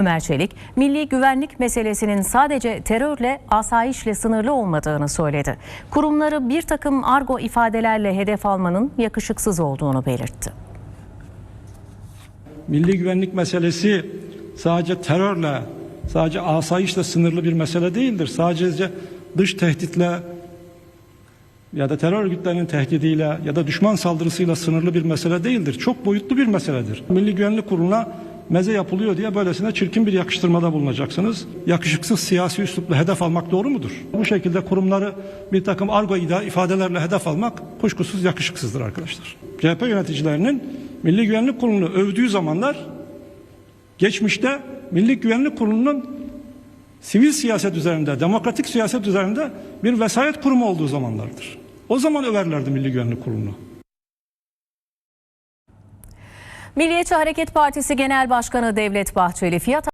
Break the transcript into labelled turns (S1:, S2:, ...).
S1: Ömer Çelik, milli güvenlik meselesinin sadece terörle, asayişle sınırlı olmadığını söyledi. Kurumları bir takım argo ifadelerle hedef almanın yakışıksız olduğunu belirtti.
S2: Milli güvenlik meselesi sadece terörle, sadece asayişle sınırlı bir mesele değildir. Sadece dış tehditle ya da terör örgütlerinin tehdidiyle ya da düşman saldırısıyla sınırlı bir mesele değildir. Çok boyutlu bir meseledir. Milli Güvenlik Kurulu'na meze yapılıyor diye böylesine çirkin bir yakıştırmada bulunacaksınız. Yakışıksız siyasi üslupla hedef almak doğru mudur? Bu şekilde kurumları bir takım argo ifadelerle hedef almak kuşkusuz yakışıksızdır arkadaşlar. CHP yöneticilerinin Milli Güvenlik Kurulu'nu övdüğü zamanlar geçmişte Milli Güvenlik Kurulu'nun sivil siyaset üzerinde, demokratik siyaset üzerinde bir vesayet kurumu olduğu zamanlardır. O zaman överlerdi Milli Güvenlik Kurulu'nu.
S1: Milliyetçi Hareket Partisi Genel Başkanı Devlet Bahçeli fiyat